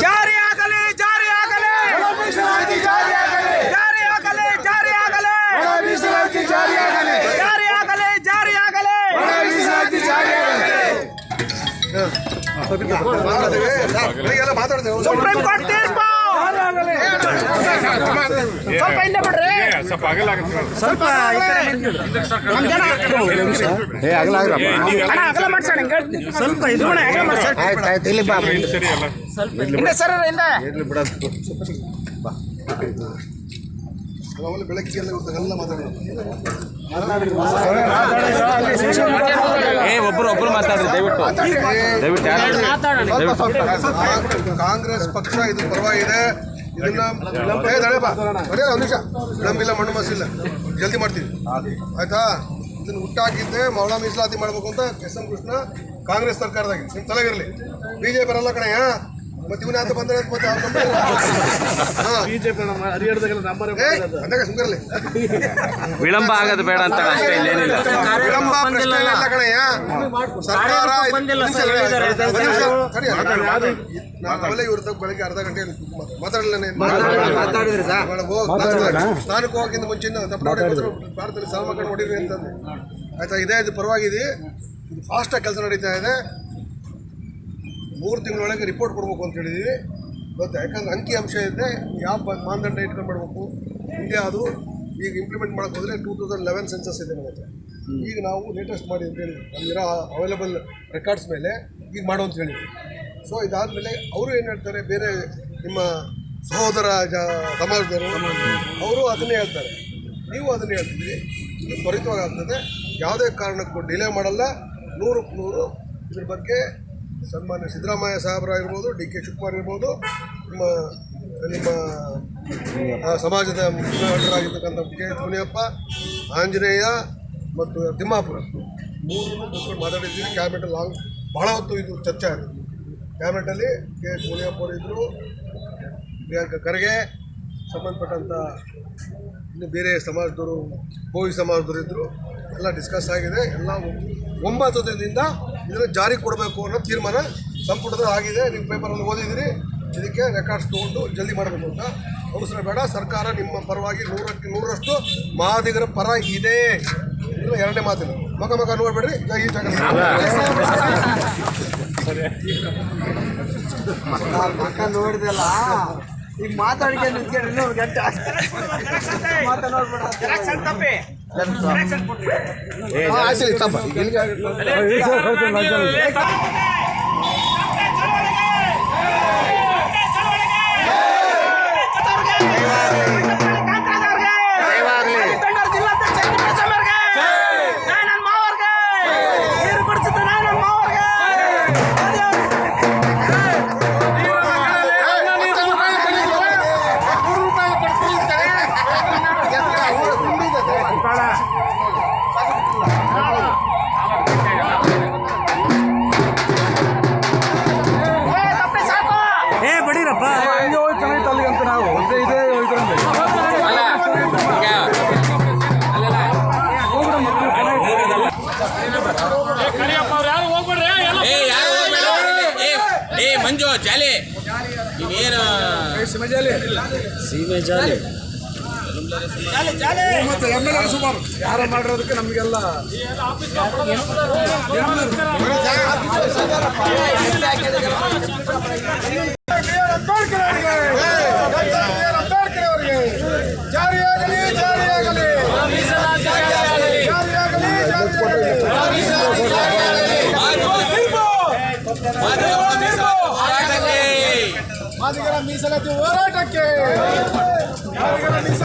ಜಾರಿ ಆಗಲಿ ಜಾರಿ ಆಗಲಿ ಜಾರಿ ಆಗಲಿ ಜಾರಿ ಆಗಲಿ ಜಾರಿ ಆಗಲಿ ಜಾರಿ ಆಗಲಿ ಸುಪ್ರೀಂ ಕೋರ್ಟ್ ಸ್ವಲ್ಪ ಹಿಂದೆ ಬಿಡ್ರಿ ಸ್ವಲ್ಪ ಅಗಲಾಗುತ್ತೆ ಸ್ವಲ್ಪ ಈ ಕಡೆ ಒಂದ್ ಜನ ಅಣ್ಣ ಅಗಲ ಮಾಡ್ಸೋಣ ಹೇಳ್ತೀನಿ. ಸ್ವಲ್ಪ ಇದು ಅಣ್ಣ, ಅಗಲ ಮಾಡ್ಸೋಣ. ಸರಿ ಅಲ್ಲ ಹಿಂದೆ ಸರ್ ಹಿಂದೆ ಏ ಒಬ್ರು ಒಬ್ರು ಮಾತಾಡ್ರಿ ದಯವಿಟ್ಟು ದಯವಿಟ್ಟು ಕಾಂಗ್ರೆಸ್ ಪಕ್ಷ ಇದು ಪರವಾಗಿದೆ ಇದನ್ನ ಒಂದು ನಿಮಿಷ. ವಿಳಂಬಿಲ್ಲ ಮಣ್ಣು ಮಸಿಲ್ಲ ಜಲ್ದಿ ಮಾಡ್ತೀವಿ. ಆಯ್ತಾ? ಇದನ್ನ ಹುಟ್ಟಾಕಿದ್ದೆ ಮೌಳ ಮೀಸಲಾತಿ ಮಾಡ್ಬೇಕು ಅಂತ ಎಸ್ ಎಂ ಕೃಷ್ಣ ಕಾಂಗ್ರೆಸ್ ಸರ್ಕಾರದಾಗ. ನಿಮ್ ತಲೆಗಿರಲಿ. ಬಿಜೆಪಿ ಬರಲ್ಲ ಕಣಯ್ಯ. ಮತ್ತೆ ಇವನ ಅಂತ ಬಂದ್ರೆ? ಮತ್ತೆ ಅವ್ರ್ ನಂಬರ್ ಇಲ್ಲ. ಹಾ. ಏ, ಅಂದಾಗ ಸುಮ್ಕಿರ್ಲಿ. ವಿಳಂಬ ಆಗದು ಬೇಡ ಅಂತ ಅಷ್ಟೇ ಇಲ್ಲೇನಿಲ್ಲ. ವಿಳಂಬ ಪ್ರಶ್ನೆ ಇಲ್ಲ ಕಣಯ್ಯ ಸರ್ಕಾರ ಇವ್ರ ಬೆಳಗ್ಗೆ ಅರ್ಧ ಗಂಟೆ ಮಾತಾಡಲಿಲ್ಲ ಮಾತಾಡಿದ್ರಿ ಸರ್. ಸ್ನಾನಕ್ಕೆ ಮುಂಚಿನ ತಪ್ಪು ಭಾರತದಲ್ಲಿ ಸಾಲ ಮಾಡ್ಕೊಂಡು ನೋಡಿರಿ ಅಂತಂದು. ಆಯ್ತಾ ಇದೇ ಇದು ಪರವಾಗಿದೆ. ಇದು ಫಾಸ್ಟಾಗಿ ಕೆಲಸ ನಡೀತಾ ಇದೆ. ಮೂರು ತಿಂಗಳೊಳಗೆ ರಿಪೋರ್ಟ್ ಕೊಡಬೇಕು ಅಂತ ಹೇಳಿದ್ದೀವಿ ಗೊತ್ತಾ ಯಾಕಂದ್ರೆ ಅಂಕಿ ಅಂಶ ಇದೆ ಯಾವ ಮಾನದಂಡ ಇಟ್ಕೊಂಡು ಮಾಡಬೇಕು ಇಂಡಿಯಾ ಅದು ಈಗ ಇಂಪ್ಲಿಮೆಂಟ್ ಮಾಡಕ್ಕೆ ಹೋದರೆ ಟೂ ತೌಸಂಡ್ ಲೆವೆನ್ ಸೆನ್ಸಸ್ ಇದೆ ನಮಗೆ ಈಗ ನಾವು ಲೇಟೆಸ್ಟ್ ಮಾಡಿ ಅಂತ ಹೇಳಿ ನಮ್ಗಿರೋ ಅವೈಲಬಲ್ ರೆಕಾರ್ಡ್ಸ್ ಮೇಲೆ ಈಗ ಮಾಡು ಅಂತ ಹೇಳಿದ್ವಿ. ಸೊ ಇದಾದಮೇಲೆ ಅವರು ಏನು ಹೇಳ್ತಾರೆ ಬೇರೆ ನಿಮ್ಮ ಸಹೋದರ ಜ ಸಮಾಜದವರು ಅವರು ಅದನ್ನೇ ಹೇಳ್ತಾರೆ. ನೀವು ಅದನ್ನೇ ಹೇಳ್ತೀವಿ ಇದು ತ್ವರಿತವಾಗಿ ಆಗ್ತದೆ. ಯಾವುದೇ ಕಾರಣಕ್ಕೂ ಡಿಲೇ ಮಾಡಲ್ಲ. ನೂರಕ್ಕೆ ನೂರು ಇದ್ರ ಬಗ್ಗೆ ಸನ್ಮಾನ್ಯ ಸಿದ್ದರಾಮಯ್ಯ ಸಾಹೇಬರಾಗಿರ್ಬೋದು ಡಿ ಕೆ ಶಿವಕುಮಾರ್ ಇರ್ಬೋದು ನಿಮ್ಮ ನಿಮ್ಮ ಸಮಾಜದ ಮುಖಂಡರಾಗಿರ್ತಕ್ಕಂಥ ಕೆ ಮುನಿಯಪ್ಪ, ಆಂಜನೇಯ ಮತ್ತು ತಿಮ್ಮಾಪುರ. ಮೂರನ್ನು ಕೂತ್ಕೊಂಡು ಮಾತಾಡಿದ್ದೀವಿ. ಕ್ಯಾಬಿನೆಟ್ ಲಾಂಗ್ ಬಹಳ ಹೊತ್ತು ಇದು ಚರ್ಚೆ ಆಗಿದೆ ಕ್ಯಾಬಿನೆಟಲ್ಲಿ ಕೆ ಎಸ್ ಮುನಿಯಪ್ಪ ಅವರು ಇದ್ದರು ಪ್ರಿಯಾಂಕ ಖರ್ಗೆ ಸಂಬಂಧಪಟ್ಟಂಥ ಇನ್ನು ಬೇರೆ ಸಮಾಜದವರು ಕೋವಿ ಸಮಾಜದವರು ಇದ್ದರು ಎಲ್ಲ ಡಿಸ್ಕಸ್ ಆಗಿದೆ. ಎಲ್ಲ ಒಂಬತ್ತದಿಂದ ಇದನ್ನು ಜಾರಿ ಕೊಡಬೇಕು ಅನ್ನೋ ತೀರ್ಮಾನ ಸಂಪುಟದ ಆಗಿದೆ ನೀವು ಪೇಪರಲ್ಲಿ ಓದಿದ್ದೀರಿ ಇದಕ್ಕೆ ರೆಕಾರ್ಡ್ಸ್ ತೊಗೊಂಡು ಜಲ್ದಿ ಮಾಡಬೇಕು ಅಂತ ಅವಸರ ಬೇಡ ಸರ್ಕಾರ ನಿಮ್ಮ ಪರವಾಗಿ ನೂರಕ್ಕೆ ನೂರರಷ್ಟು ಮಾದಿಗರ ಪರ ಇದೆ ಇದು ಎರಡನೇ ಮಾತಿನ ಮಗ ಮಗ ನೋಡ್ಬೇಡ್ರಿ ಜಾಗ ಮಕ್ಕ ನೋಡಿದಲ್ಲ ಈಗ ಮಾತಾಡಿಕೆ ನಿಂತ್ಕೊಂಡ್ರೆ ಗಂಟೆ ಮಾತಾಡ್ಬೇಡ ಏ ಮಂಜು ಜಾಲಿ ನೀವೇನು ಸೀಮೆ ಜಾಲಿ ಮತ್ತೆ ಎಂ ಎಲ್ ಎ ಸುಮಾರು ಯಾರು ಮಾಡಿರೋದಕ್ಕೆ ನಮಗೆಲ್ಲ ¡Adiós, mi salud! ¡Adiós, mi salud!